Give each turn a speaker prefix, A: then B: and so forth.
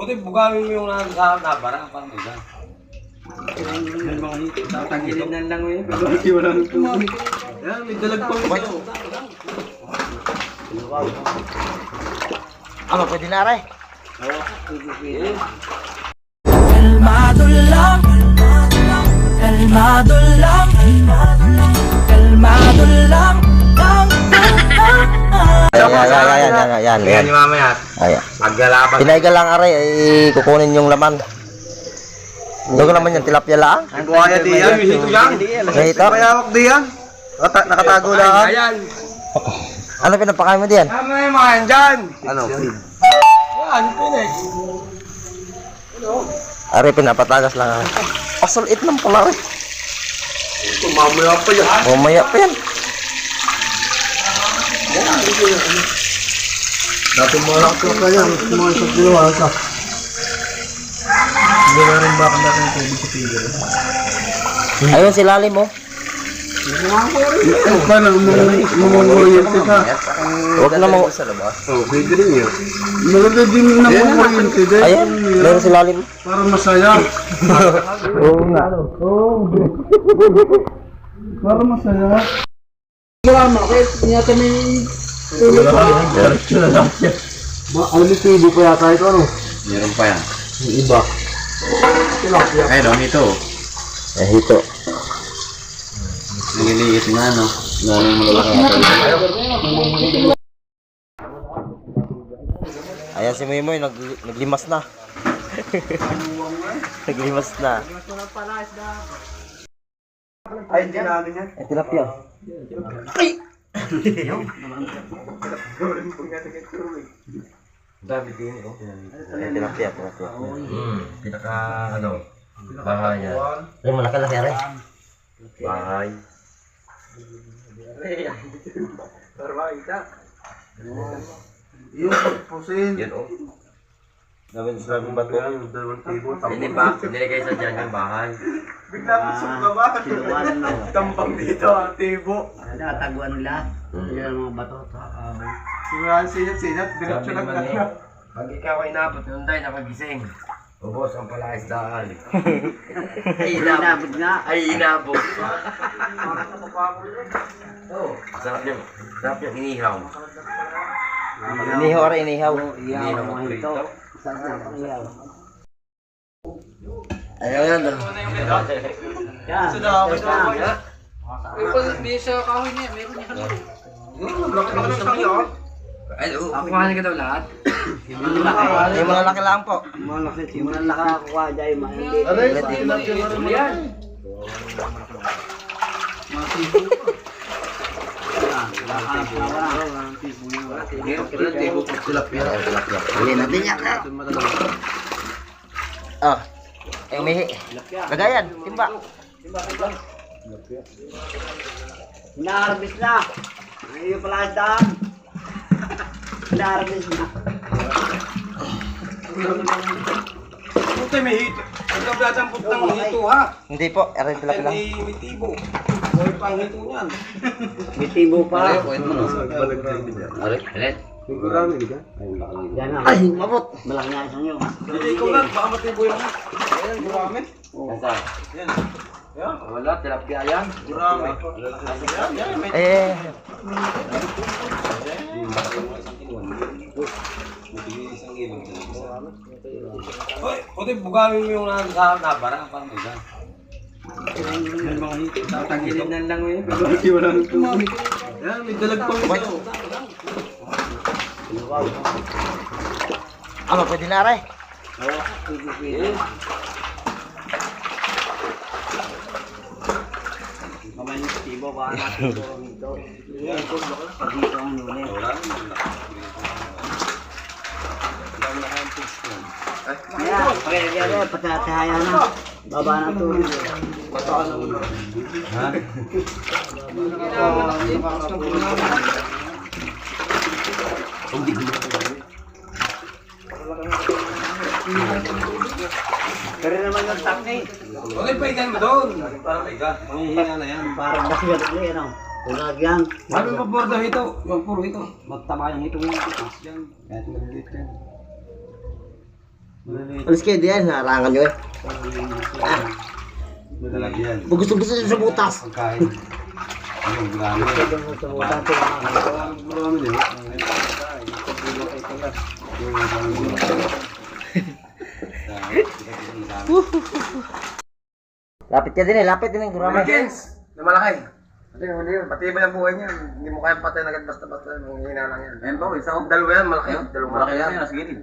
A: Puti, bugawin mo yung nasa nabara, parang isa.
B: Tatangilin na lang eh. Pero hindi wala nang tumamig. Yan, may dalag pa ito.
C: Ano, pwede na rin?
D: Kalmado lang Kalmado lang Kalmado
C: ayan, ayan, ayan,
A: mamaya,
C: ayan.
A: maglalaban.
C: Pinaiga lang aray, ay kukunin yung laman. Ito ko naman yan, tilapia lang.
B: Buhaya di yan.
A: Ito yan.
C: Ngayon ito,
B: Mayawak di yan. Nakata- Nakatago lang.
A: Ayan.
C: ano pinapakain mo diyan?
A: Tama yung mga yan dyan.
B: Ano?
A: Yan, pinig.
C: Aray, pinapatagas lang. Pasulit ng pala rin.
A: Mamaya pa yan.
C: Bumaya pa yan.
B: Dati mga lakto ka yan. Mga sa dalawa ka. Hindi na rin baka natin ito. Hindi ko tigil.
C: Ayun si Lalim oh.
B: Ano ka na? Mamangoriente ka.
C: Huwag na mo.
B: Oh, pwede rin yan. Maganda din na mamangoriente din.
C: Ayan, meron si Lalim.
B: Para masaya. Oo nga. Oo. Para masaya. Ba, ano TV pa yata ito ano?
A: Meron pa yan.
B: Yung iba.
A: Ayun, oh, ito.
C: Eh, hito.
A: Nililiit na, no? Ganun mo lalaki na
C: Ayan si Moy Moy, nag, naglimas na. naglimas na.
B: Ay, hindi namin yan.
C: Eh, tilapia.
A: Dami din, oh.
C: Tilapia, tilapia.
A: Hmm, pinaka, ano, bahay yan.
C: Ay, malaki-laki rin.
A: Bahay.
B: Yung pusin.
A: Yan, oh.
C: Gawin sa labing bato.
B: Dalawang.
A: Hindi ba, nilagay sa dyan yung bahay.
B: Bigla busog ka ba? Tambang dito ang tibo.
E: Nakataguan nila. Yan ang mga bato. Uh,
B: Simulahan sinat-sinat. Diretso lang ka.
A: Pag ikaw ay napot, yung tayo nakagising. Ubos ang palaisdaan.
E: ay, inabot nga.
A: Ay, inabot. Oh, sarap yung, sarap yung inihaw.
C: Inihaw rin, inihaw.
A: Inihaw
E: mga ito. Saan na ang iyaw?
C: Ayaw yan.
E: Yan. Yan.
A: Ay, oh, kumain ka daw lahat?
C: Yung malalaki lang po.
B: Malaki
E: Yung mga nakakuha dyan, mga hindi.
B: Aray, tilapia nga rin yan.
E: Huli natin yan.
C: Ah. Eh, umihi. Lagayan, timba.
E: Inaarabis na. Ay, yung pala daan. Na.
A: Puti, may hito. Ikaw dadampot ng hito, ha?
C: Hindi po, erin tilapia lang.
A: May, may tibo. Boy pang hito niyan.
E: May tibo pa.
B: Na? Yan
E: na. Ay, mabot. Malaki nga isang yun.
A: Hindi, ikaw lang. Baka matibo yung Ayan, gurami. Saan? Yan. Wala, tilapia yan. May
C: Eh,
A: Hoy, puti, bugawin mo yung nasa nabara, parang isa.
B: Tatangilin na lang eh. Pero hindi wala nang. Yan, may dalag pa ito.
C: ano, pwede na rin.
E: Kamay yung tibo ba natin ito dito. Pag dito ang huli. Kaya, pagkakaya patatahaya na. Baba na ito. Pero naman yung takni.
A: Okay, paigan mo doon. Parang iga. Pangihina na yan.
E: Parang basigat ulit, ano? Yan.
A: Sabi mo, bordo hito. Yung puro hito. Magtama yung. Yan. Kahit malilit yan.
C: Alis kayo diyan, harangan nyo eh. Ah,
A: Lalagyan.
C: pag gusto gusto nyo sa butas.
A: Pagkain. Ano, marami. Marami din.
C: Lapit ka din eh, lapit din ang gurama.
E: Kens, na malaki. Hindi, hindi yun. Pati ba yung buhay niya? Hindi mo kaya patay agad basta-basta. Manghihina lang yan. Ayan ba, isa ko. Dalawa yan, malaki. Dalawa malaki yan.
A: Nasa gilid.